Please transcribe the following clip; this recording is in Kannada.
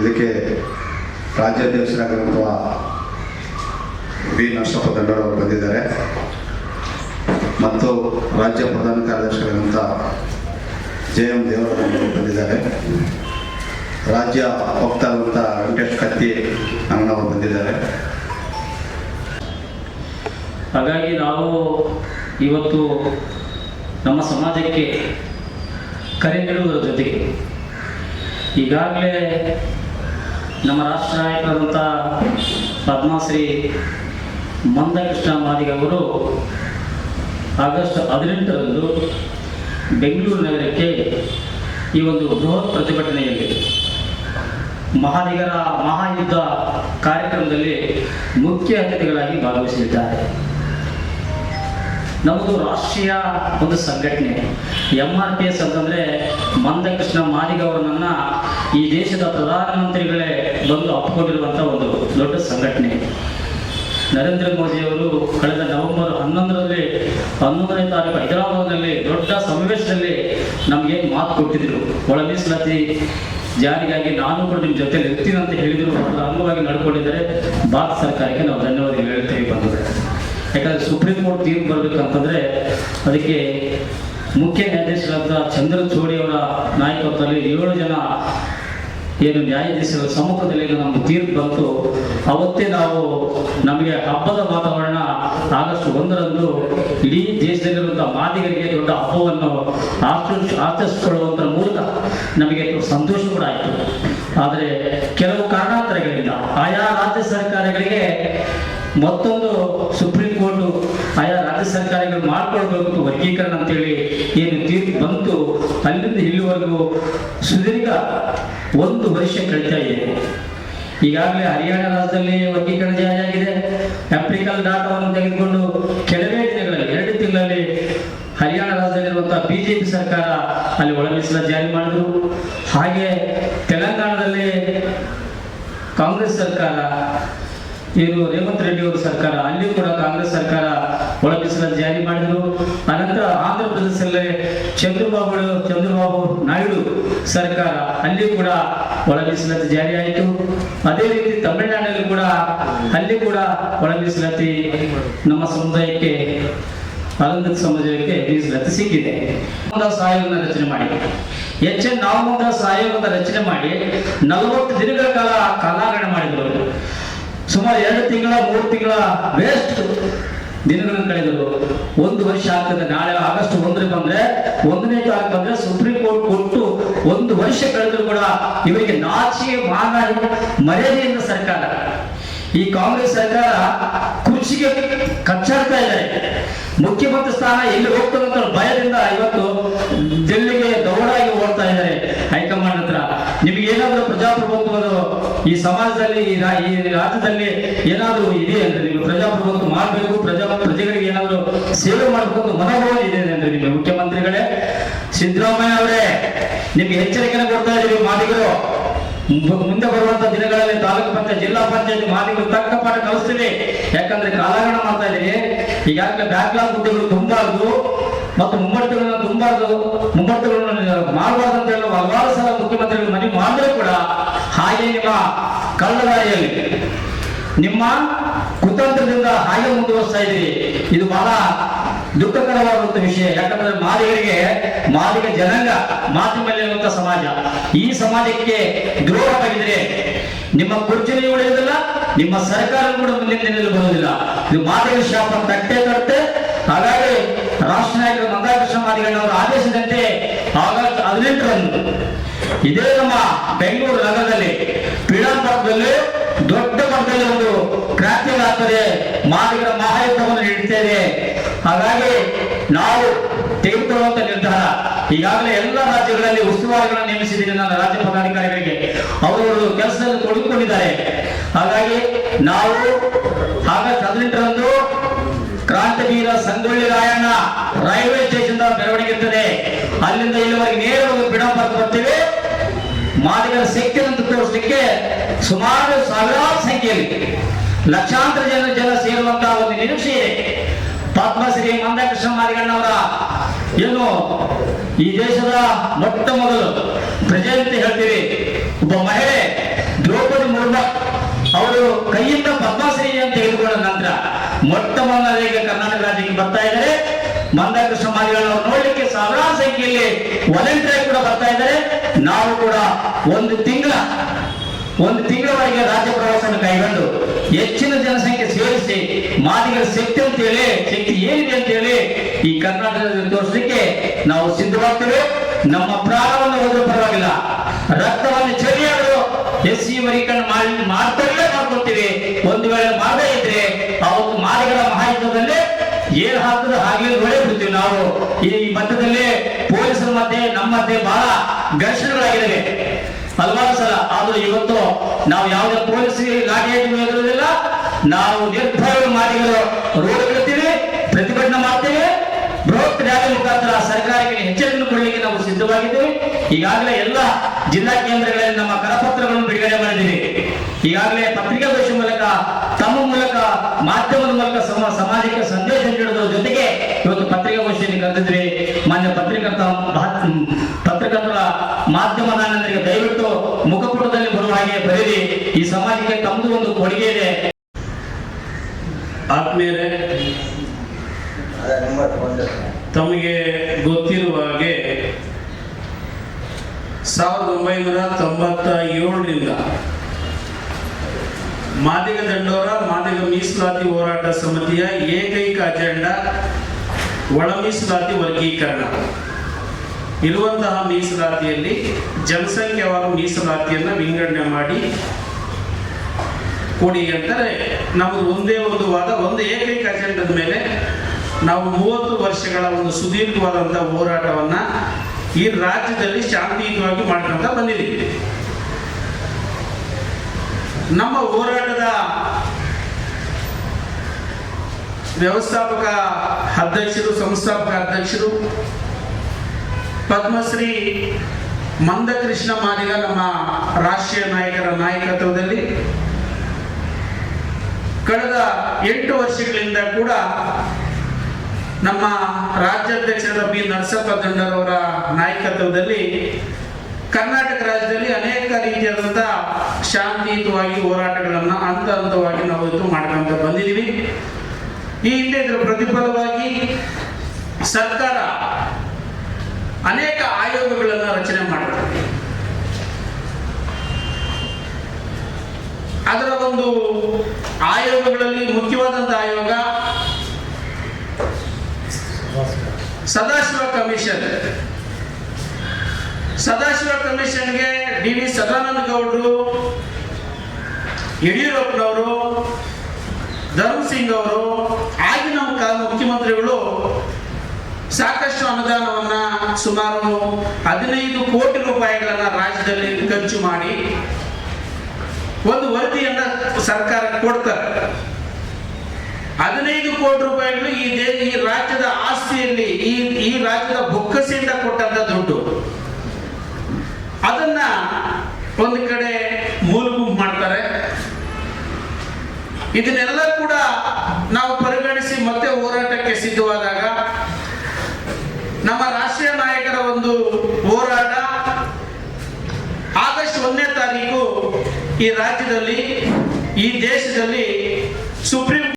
ಇದಕ್ಕೆ ರಾಜ್ಯಾಧ್ಯಕ್ಷರಾಗಿರುವಂತಹ ವಿ ನರಸಪ್ಪ ದಂಡರವರು ಬಂದಿದ್ದಾರೆ. ಮತ್ತು ರಾಜ್ಯ ಪ್ರಧಾನ ಕಾರ್ಯದರ್ಶಿಗಳಂತ ಜೆ ಎಂ ದೇವರವರು ಬಂದಿದ್ದಾರೆ. ರಾಜ್ಯ ವಕ್ತಾರಂಥ ವೆಂಕಟೇಶ್ ಕತ್ತಿ ಅಣ್ಣವರು ಬಂದಿದ್ದಾರೆ. ಹಾಗಾಗಿ ನಾವು ಇವತ್ತು ನಮ್ಮ ಸಮಾಜಕ್ಕೆ ಕರೆ ನೀಡುವುದರ ಜೊತೆಗೆ ಈಗಾಗಲೇ ನಮ್ಮ ರಾಷ್ಟ್ರ ನಾಯಕರಾದಂಥ ಪದ್ಮಶ್ರೀ ಮಂದಕೃಷ್ಣ ಮಾದಿಗ ಅವರು ಆಗಸ್ಟ್ ಹದಿನೆಂಟರಂದು ಬೆಂಗಳೂರು ನಗರಕ್ಕೆ ಈ ಒಂದು ಬೃಹತ್ ಪ್ರತಿಭಟನೆಯಲ್ಲಿ ಮಹಾದಿಗರ ಮಹಾಯುದ್ಧ ಕಾರ್ಯಕ್ರಮದಲ್ಲಿ ಮುಖ್ಯ ಅತಿಥಿಗಳಾಗಿ ಭಾಗವಹಿಸಲಿದ್ದಾರೆ. ನಮ್ಮದು ರಾಷ್ಟ್ರೀಯ ಒಂದು ಸಂಘಟನೆ. ಎಂ ಆರ್ ಪಿ ಎಸ್ ಅಂತಂದರೆ ಮಂದಕೃಷ್ಣ ಮಾದಿಗ ಈ ದೇಶದ ಪ್ರಧಾನಮಂತ್ರಿಗಳೇ ಬಂದು ಅಪ್ಕೊಂಡಿರುವಂಥ ಒಂದು ದೊಡ್ಡ ಸಂಘಟನೆ. ನರೇಂದ್ರ ಮೋದಿಯವರು ಕಳೆದ ನವೆಂಬರ್ ಹನ್ನೊಂದರಲ್ಲಿ ಹನ್ನೊಂದನೇ ತಾರೀಕು ಹೈದರಾಬಾದ್ನಲ್ಲಿ ದೊಡ್ಡ ಸಮಾವೇಶದಲ್ಲಿ ನಮಗೆ ಮಾತು ಕೊಟ್ಟಿದ್ರು. ಒಳ ಮೀಸಲಾತಿ ಜಾರಿಗಾಗಿ ನಾನು ಕೂಡ ನಿಮ್ಮ ಜೊತೆ ಇರ್ತೀನಿ ಅಂತ ಹೇಳಿದ್ರು. ಅಂಗವಾಗಿ ನಡ್ಕೊಂಡಿದ್ದಾರೆ. ಭಾರತ ಸರ್ಕಾರಕ್ಕೆ ನಾವು ಧನ್ಯವಾದ ಹೇಳ್ತೇವೆ ಬಂದಿದೆ ಯಾಕಂದ್ರೆ ಸುಪ್ರೀಂ ಕೋರ್ಟ್ ತೀರ್ಪು ಬರಬೇಕಂತಂದ್ರೆ ಅದಕ್ಕೆ ಮುಖ್ಯ ನ್ಯಾಯಾಧೀಶರಾದ ಚಂದ್ರಚೂಡಿ ಅವರ ನಾಯಕತ್ವದಲ್ಲಿ ಏಳು ಜನ ಏನು ನ್ಯಾಯಾಧೀಶರ ಸಮ್ಮುಖದಲ್ಲಿ ನಮ್ಮ ತೀರ್ಪು ಬಂತು. ಅವತ್ತೇ ನಾವು ನಮಗೆ ಹಬ್ಬದ ವಾತಾವರಣ ಆಗಸ್ಟ್ ಒಂದರಂದು ಇಡೀ ದೇಶದಲ್ಲಿರುವಂತಹ ಮಾದಿಗರಿಗೆ ದೊಡ್ಡ ಹಬ್ಬವನ್ನು ಆಚರಿಸ್ ಆಚರಿಸಿಕೊಳ್ಳುವಂಥ ಮೂಲಕ ನಮಗೆ ಸಂತೋಷ ಕೂಡ ಆಯಿತು. ಆದರೆ ಕೆಲವು ಕಾರಣಾಂತರಗಳಿಂದ ಆಯಾ ರಾಜ್ಯ ಸರ್ಕಾರಗಳಿಗೆ ಮತ್ತೊಂದು ಸುಪ್ರೀಂ ಕೋರ್ಟ್ ಆಯಾ ರಾಜ್ಯ ಸರ್ಕಾರಗಳು ಮಾಡ್ಕೊಳ್ಬೇಕು ವರ್ಗೀಕರಣ ಅಂತೇಳಿ ಏನು ತೀರ್ಪು ಬಂತು, ಅಲ್ಲಿಂದ ಇಲ್ಲಿವರೆಗೂ ಸುದೀರ್ಘ ಒಂದು ವರ್ಷ ಕಳೀತಾ ಇದೆ. ಈಗಾಗಲೇ ಹರಿಯಾಣ ರಾಜ್ಯದಲ್ಲಿ ವರ್ಗೀಕರಣ ಜಾರಿ ಆಗಿದೆ. ಆಫ್ರಿಕಲ್ ಡಾಟಾವನ್ನು ತೆಗೆದುಕೊಂಡು ಕೆಲವೇ ದಿನಗಳಲ್ಲಿ, ಎರಡು ತಿಂಗಳಲ್ಲಿ ಹರಿಯಾಣ ರಾಜ್ಯದಲ್ಲಿರುವಂತಹ ಬಿಜೆಪಿ ಸರ್ಕಾರ ಅಲ್ಲಿ ಒಳ ಜಾರಿ ಮಾಡಿದ್ರು. ಹಾಗೆ ತೆಲಂಗಾಣದಲ್ಲಿ ಕಾಂಗ್ರೆಸ್ ಸರ್ಕಾರ, ಏನು ರೇವಂತ್ ರೆಡ್ಡಿ ಅವರ ಸರ್ಕಾರ ಅಲ್ಲಿ ಕೂಡ ಕಾಂಗ್ರೆಸ್ ಸರ್ಕಾರ ಒಳ ಜಾರಿ ಮಾಡಿದರು. ಅನಂತರ ಆಂಧ್ರ ಪ್ರದೇಶದಲ್ಲಿ ಚಂದ್ರಬಾಬು ಚಂದ್ರಬಾಬು ನಾಯ್ಡು ಸರ್ಕಾರ ಅಲ್ಲಿ ಕೂಡ ಒಳಗಿಸಲಾತಿ ಜಾರಿಯಾಯಿತು ಅದೇ ರೀತಿ ತಮಿಳುನಾಡಿನಲ್ಲಿ ಕೂಡ ಅಲ್ಲಿ ಕೂಡ ಒಳಗಿಸಲಾತಿ ನಮ್ಮ ಸಮುದಾಯಕ್ಕೆ, ಅಲಂಕೃತ ಸಮಾಜಕ್ಕೆ ಮೀಸಲಾತಿ ಸಿಕ್ಕಿದೆ. ಆಯೋಗನ ರಚನೆ ಮಾಡಿ. ಎಚ್ ಎನ್ ಆಯೋಗದ ರಚನೆ ಮಾಡಿ ನಲವತ್ತು ದಿನಗಳ ಕಾಲ ಕಾಲಾಗಣೆ ಮಾಡಿದರು ಸುಮಾರು ಎರಡು ತಿಂಗಳ, ಮೂರು ತಿಂಗಳ ವೇಸ್ಟ್ ದಿನಗಳನ್ನು ಕಳೆದರು. ಒಂದು ವರ್ಷ ಆಗ್ತದೆ. ನಾಳೆ ಆಗಸ್ಟ್ ಒಂದಕ್ಕೆ ಬಂದ್ರೆ, ಒಂದನೇ ತಾರೀಕು ಬಂದ್ರೆ ಸುಪ್ರೀಂ ಕೋರ್ಟ್ ಕೊಟ್ಟು ಒಂದು ವರ್ಷ ಕಳೆದ್ರು ಕೂಡ ಇವರಿಗೆ ನಾಚಿಕೆ ಮಾನ ಮರ್ಯಾದೆಯಿಂದ ಸರ್ಕಾರ. ಈ ಕಾಂಗ್ರೆಸ್ ಸರ್ಕಾರ ಕುರ್ಚಿಗೆ ಕಚ್ಚಾಡ್ತಾ ಇದ್ದಾರೆ. ಮುಖ್ಯಮಂತ್ರಿ ಸ್ಥಾನ ಎಲ್ಲಿ ಅಂತ ಭಯದಿಂದ ಇವತ್ತು ಡೆಲ್ಲಿಗೆ ದೌಡಾಗಿ ಓಡ್ತಾ ಇದ್ದಾರೆ ಹೈಕಮಾಂಡ್ ಹತ್ರ. ನಿಮಗೆ ಏನಾದರೂ ಪ್ರಜಾಪ್ರಭುತ್ವದ ಈ ಸಮಾಜದಲ್ಲಿ ಈ ರಾಜ್ಯದಲ್ಲಿ ಏನಾದರೂ ಮಾಡಬೇಕು ಪ್ರಜಾ ಪ್ರಜೆಗಳಿಗೆ ಏನಾದರೂ ಸೇವೆ ಮಾಡಬೇಕು ಮನೋಭಾವ ಇದೆ ಅಂದ್ರೆ ನಿಮಗೆ ಮುಖ್ಯಮಂತ್ರಿಗಳೇ. ಸಿದ್ದರಾಮಯ್ಯ ಅವರೇ, ನಿಮ್ಗೆ ಎಚ್ಚರಿಕೆನ ಕೊಡ್ತಾ ಇದ್ದೀವಿ ಮಾದಿಗರು. ಮುಂದೆ ಬರುವಂತ ದಿನಗಳಲ್ಲಿ ತಾಲೂಕು ಪಂಚಾಯತ್, ಜಿಲ್ಲಾ ಪಂಚಾಯತ್ ಮಾದಿಗಳು ತಕ್ಕ ಪಾಠ ಕಲಿಸ್ತೀವಿ. ಯಾಕಂದ್ರೆ ಕಾಲಾಗಣ ಮಾಡ್ತಾ ಇದೀವಿ ಈಗಾಗಲೇ ಬ್ಯಾಕ್ಲಾಗ್ ಹುದ್ದೆಗಳು ತುಂಬಾರ್ದು ಮತ್ತು ಮುಮ್ಮಟ್ಟುಗಳನ್ನ ತುಂಬಾರ್ದು. ಮುಮ್ಮಟ್ಟುಗಳನ್ನ ಮಾಡಬಾರ್ದು ಅಂತ ಹೇಳುವ ಹಲವಾರು ಸಲ ಮುಖ್ಯಮಂತ್ರಿಗಳು ಮನವಿ ಮಾಡಿದ್ರೆ ಕೂಡ ಹಾಗೆ ನಿಮ್ಮ ಕಳ್ಳದಾರಿಯಲ್ಲಿ ನಿಮ್ಮ ಕುತಂತ್ರದಿಂದ ಹಾಗೆ ಮುಂದುವರಿಸ್ತಾ ಇದ್ದೀರಿ. ಇದು ಬಹಳ ದುಃಖಕರವಾದಂತ ವಿಷಯ. ಯಾಕಂದ್ರೆ ಮಾದಿಗರಿಗೆ, ಮಾದಿಗ ಜನಾಂಗ ಮಾಧ್ಯಮದಲ್ಲಿರುವಂತ ಸಮಾಜ. ಈ ಸಮಾಜಕ್ಕೆ ದ್ರೋಹವಾಗಿದ್ರೆ ನಿಮ್ಮ ಕುರ್ಚಿನಿ ಉಳಿಯುವುದಿಲ್ಲ, ನಿಮ್ಮ ಸರ್ಕಾರ ಕೂಡ ದಿನದಲ್ಲಿ ಬರುವುದಿಲ್ಲ. ಇದು ಮಾದಿಗ ಶಾಪ ತಟ್ಟೆ ತಟ್ಟೆ. ಹಾಗಾಗಿ ರಾಷ್ಟ್ರ ನಾಯಕರು ಮಂದಾಕೃಷ್ಣ ಮಾದಿಗಳವರು ಆದೇಶದಂತೆ ಆಗಸ್ಟ್ ಹದಿನೆಂಟರಂದು ಇದೇ ನಮ್ಮ ಬೆಂಗಳೂರು ನಗರದಲ್ಲಿ ಪೀಡಾಪುರದಲ್ಲಿ ದೊಡ್ಡ ಮಟ್ಟದಲ್ಲಿ ಒಂದು ಕ್ರಾಂತಿಗಳಾಗ್ತದೆ ಮಾದಿಗರ ಮಹಾಯುದ್ಧವನ್ನು ನೀಡುತ್ತೇವೆ ಹಾಗಾಗಿ ನಾವು ತೆಗೆದುಕೊಳ್ಳುವಂತ ನಿರ್ಧಾರ. ಈಗಾಗಲೇ ಎಲ್ಲ ರಾಜ್ಯಗಳಲ್ಲಿ ಉಸ್ತುವಾರಿಗಳನ್ನು ನೇಮಿಸಿದ್ದೀನಿ ನನ್ನ ರಾಜ್ಯ ಪದಾಧಿಕಾರಿಗಳಿಗೆ. ಅವರು ಕೆಲಸದಲ್ಲಿ ತೊಡಗಿಕೊಂಡಿದ್ದಾರೆ. ಹಾಗಾಗಿ ನಾವು ಆಗಸ್ಟ್ ಹದಿನೆಂಟರಂದು ಕ್ರಾಂತಿವೀರ ಸಂಗೊಳ್ಳಿ ರಾಯಣ್ಣ ರೈಲ್ವೆ ಸ್ಟೇಷನ್ ಮೆರವಣಿಗೆ ಇರ್ತದೆ. ಅಲ್ಲಿಂದ ಇಲ್ಲಿವರೆಗೆ ಬರ್ತೀವಿ ಮಾದಿಗರ ಅಂತ ತೋರಿಸಲಿಕ್ಕೆ ಸುಮಾರು ಸಾವಿರಾರು ಸಂಖ್ಯೆಯಲ್ಲಿ ಲಕ್ಷಾಂತರ ಜನ ಜನ ಸೇರುವಂತಹ ಒಂದು ನಿರೀಕ್ಷೆ ಇದೆ. ಪದ್ಮಶ್ರೀ ಮಂದಕೃಷ್ಣ ಮಾದಿಗಣ್ಣವರ ಏನು ಈ ದೇಶದ ಮೊಟ್ಟ ಮೊದಲು ಪ್ರಜೆಯಂತೆ ಹೇಳ್ತೀವಿ. ಒಬ್ಬ ಮಹಿಳೆ ದ್ರೌಪದಿ ಮುರ್ಮು, ಅವರು ಕೈಯಿಂದ ಪದ್ಮಶ್ರೀ ಅಂತ ತೆಗೆದುಕೊಂಡ ನಂತರ ಮೊಟ್ಟ ಮೊದಲಿಗೆ ಕರ್ನಾಟಕ ರಾಜ್ಯಕ್ಕೆ ಬರ್ತಾ ಇದ್ದಾರೆ. ಮಂದಕೃಷ್ಣ ಮಾದಿಗಳವರು ನೋಡ್ಲಿಕ್ಕೆ ಸಾವಿರಾರು ಸಂಖ್ಯೆಯಲ್ಲಿ ವಾಲಂಟಿಯರ್ ಕೂಡ ಬರ್ತಾ ಇದ್ದಾರೆ. ನಾವು ಕೂಡ ಒಂದು ತಿಂಗಳ, ಒಂದು ತಿಂಗಳವರೆಗೆ ರಾಜ್ಯ ಪ್ರವಾಸವನ್ನು ಕೈಗೊಂಡು ಹೆಚ್ಚಿನ ಜನಸಂಖ್ಯೆ ಸೇರಿಸಿ ಮಾದಿಗಳ ಶಕ್ತಿ ಅಂತ ಹೇಳಿ, ಶಕ್ತಿ ಏನಿದೆ ಅಂತ ಹೇಳಿ ಈ ಕರ್ನಾಟಕದಲ್ಲಿ ತೋರಿಸಲಿಕ್ಕೆ ನಾವು ಸಿದ್ಧವಾಗ್ತೇವೆ. ನಮ್ಮ ಪ್ರಾಣವನ್ನು ಹೋದ್ರೂ ಪರವಾಗಿಲ್ಲ. ರಕ್ತವನ್ನು ಚೆರಿಯಾದರೂ ಎಸ್ ಸಿ ಮರೀಕರಣ ಮಾಡಿ ಮಾಡ್ತಲೇ ಮಾಡ್ಕೊಳ್ತೀವಿ. ಒಂದು ವೇಳೆ ಮಾಡದೇ ಇದ್ರೆ ಅವತ್ತು ಮಾದಿಗಳ ಮಹಾಯುದ್ಧದಲ್ಲಿ ಏನ್ ಹಾಕಿದ್ರು ಹಾಗೆ ನಾವು ಈ ಮಧ್ಯದಲ್ಲಿ ಪೊಲೀಸರ ಮಧ್ಯೆ, ನಮ್ಮ ಮಧ್ಯೆ ಬಹಳ ಘರ್ಷಣೆಗಳಾಗಿದ್ದಾವೆ. ಹಲವಾರು ಸಲ. ಆದ್ರೂ ಇವತ್ತು ನಾವು ಯಾವುದೇ ಪೊಲೀಸ್ ಲಾಠಿ ಎದುರುವುದಿಲ್ಲ ನಾವು ನಿರ್ಭಯ ಮಾಡಿಗಳು ರೋಡ್ಗಳಿರ್ತೀವಿ ಪ್ರತಿಭಟನೆ ಮಾಡ್ತೇವೆ. ಬೃಹತ್ ರ್ಯಾಲಿ ಮುಖಾಂತರ ಸರ್ಕಾರಕ್ಕೆ ಎಚ್ಚರಿಕೆ ಕೊಡಲಿಕ್ಕೆ ನಾವು ಸಿದ್ಧವಾಗಿದ್ದೇವೆ. ಈಗಾಗಲೇ ಎಲ್ಲ ಜಿಲ್ಲಾ ಕೇಂದ್ರಗಳಲ್ಲಿ ನಮ್ಮ ಕರಪತ್ರಗಳನ್ನು ಬಿಡುಗಡೆ ಮಾಡಿದ್ದೀವಿ. ಈಗಾಗಲೇ ಪತ್ರಿಕಾಗೋಷ್ಠಿ ಮೂಲಕ, ತಮ್ಮ ಮೂಲಕ, ಮಾಧ್ಯಮದ ಮೂಲಕ ಸಮ, ಸಮಾಜಕ್ಕೆ ಸಂದೇಶ ನೀಡುವುದರ ಜೊತೆಗೆ ಪತ್ರಿಕಾಗೋಷ್ಠಿಯಲ್ಲಿ ಕರೆದಿದ್ವಿ ಮಾನ್ಯ ಪತ್ರಿಕರ್ತ ಪತ್ರಕರ್ತರ ಮಾಧ್ಯಮದಾನರಿಗೆ ದಯವಿಟ್ಟು ಮುಖಪುಟದಲ್ಲಿ ಬರುವ ಹಾಗೆ ಬರೀರಿ ಈ ಸಮಾಜಕ್ಕೆ ತಮ್ಮದು ಒಂದು ಕೊಡುಗೆ ಇದೆ. ಆತ್ಮೀಯರೇ, ತಮಗೆ ಗೊತ್ತಿರುವ ಹಾಗೆ ಸಾವಿರದ ಒಂಬೈನೂರ ತೊಂಬತ್ತ ಏಳರಿಂದ ಮಾದಿಗ ದಂಡೋರ, ಮಾದಿಗ ಮೀಸಲಾತಿ ಹೋರಾಟ ಸಮಿತಿಯ ಏಕೈಕ ಅಜೆಂಡಾ ಒಳ ಮೀಸಲಾತಿ ವರ್ಗೀಕರಣ. ಇರುವಂತಹ ಮೀಸಲಾತಿಯಲ್ಲಿ ಜನಸಂಖ್ಯಾವಾರು ಮೀಸಲಾತಿಯನ್ನು ವಿಂಗಡಣೆ ಮಾಡಿ ಕೊಡಿ ಅಂತಾರೆ ನಮ್ಮದು ಒಂದೇ ಒಂದು ವಾದ, ಒಂದು ಏಕೈಕ ಅಜೆಂಡದ ಮೇಲೆ ನಾವು ಮೂವತ್ತು ವರ್ಷಗಳ ಒಂದು ಸುದೀರ್ಘವಾದಂಥ ಹೋರಾಟವನ್ನ ಈ ರಾಜ್ಯದಲ್ಲಿ ಶಾಂತಿಯುತವಾಗಿ ಮಾಡ್ಕೊಂತ ಬಂದಿದ್ದೀವಿ. ನಮ್ಮ ಹೋರಾಟದ ವ್ಯವಸ್ಥಾಪಕ ಅಧ್ಯಕ್ಷರು, ಸಂಸ್ಥಾಪಕ ಅಧ್ಯಕ್ಷರು, ಪದ್ಮಶ್ರೀ ಮಂದಕೃಷ್ಣ ಮಾದಿಗ ನಮ್ಮ ರಾಷ್ಟ್ರೀಯ ನಾಯಕರ ನಾಯಕತ್ವದಲ್ಲಿ ಕಳೆದ ಎಂಟು ವರ್ಷಗಳಿಂದ ಕೂಡ ನಮ್ಮ ರಾಜ್ಯಾಧ್ಯಕ್ಷರ ಬಿ. ನರಸಪ್ಪ ದಂಡರವರ ನಾಯಕತ್ವದಲ್ಲಿ ಕರ್ನಾಟಕ ರಾಜ್ಯದಲ್ಲಿ ಅನೇಕ ರೀತಿಯಾದಂಥ ಶಾಂತಿಯುತವಾಗಿ ಹೋರಾಟಗಳನ್ನು ಹಂತ ಹಂತವಾಗಿ ನಾವು ಇವತ್ತು ಮಾಡ್ಕೊಂತ ಬಂದಿದ್ದೀವಿ. ಈ ಹಿಂದೆ ಇದರ ಪ್ರತಿಫಲವಾಗಿ ಸರ್ಕಾರ ಅನೇಕ ಆಯೋಗಗಳನ್ನು ರಚನೆ ಮಾಡುತ್ತದೆ ಅದರ ಒಂದು ಆಯೋಗಗಳಲ್ಲಿ ಮುಖ್ಯವಾದಂತಹ ಆಯೋಗ ಸದಾಶಿವ ಕಮಿಷನ್. ಸದಾಶಿವ ಕಮಿಷನ್ಗೆ ಡಿ ವಿ ಸದಾನಂದ ಗೌಡರು ಯಡಿಯೂರಪ್ಪನವರು, ಧರ್ಮ್ ಸಿಂಗ್ ಅವರು ಮುಖ್ಯಮಂತ್ರಿಗಳು ಸಾಕಷ್ಟು ಅನುದಾನವನ್ನ ಸುಮಾರು ಹದಿನೈದು ಕೋಟಿ ರೂಪಾಯಿಗಳನ್ನ ರಾಜ್ಯದಲ್ಲಿ ಖರ್ಚು ಮಾಡಿ ಒಂದು ವರದಿಯನ್ನ ಸರ್ಕಾರ ಕೊಡ್ತಾರೆ. ಹದಿನೈದು ಕೋಟಿ ರೂಪಾಯಿಗಳು ಈ ದೇ, ಈ ರಾಜ್ಯದ ಆಸ್ತಿಯಲ್ಲಿ, ಈ ಈ ರಾಜ್ಯದ ಬೊಕ್ಕಸೆಯಿಂದ ಕೊಟ್ಟಂತ ದುಡ್ಡು. ಅದನ್ನ ಒಂದು ಕಡೆ ಮೂಲಗುಂಪು ಮಾಡ್ತಾರೆ. ಇದನ್ನೆಲ್ಲ ಕೂಡ ನಾವು ಮತ್ತೆ ಹೋರಾಟಕ್ಕೆ ಸಿದ್ಧವಾದಾಗ ನಮ್ಮ ರಾಷ್ಟ್ರೀಯ ನಾಯಕರ ಒಂದು ಹೋರಾಟ ಆಗಸ್ಟ್ ಒಂದನೇ ತಾರೀಕು ಈ ರಾಜ್ಯದಲ್ಲಿ, ಈ ದೇಶದಲ್ಲಿ ಸುಪ್ರೀಂ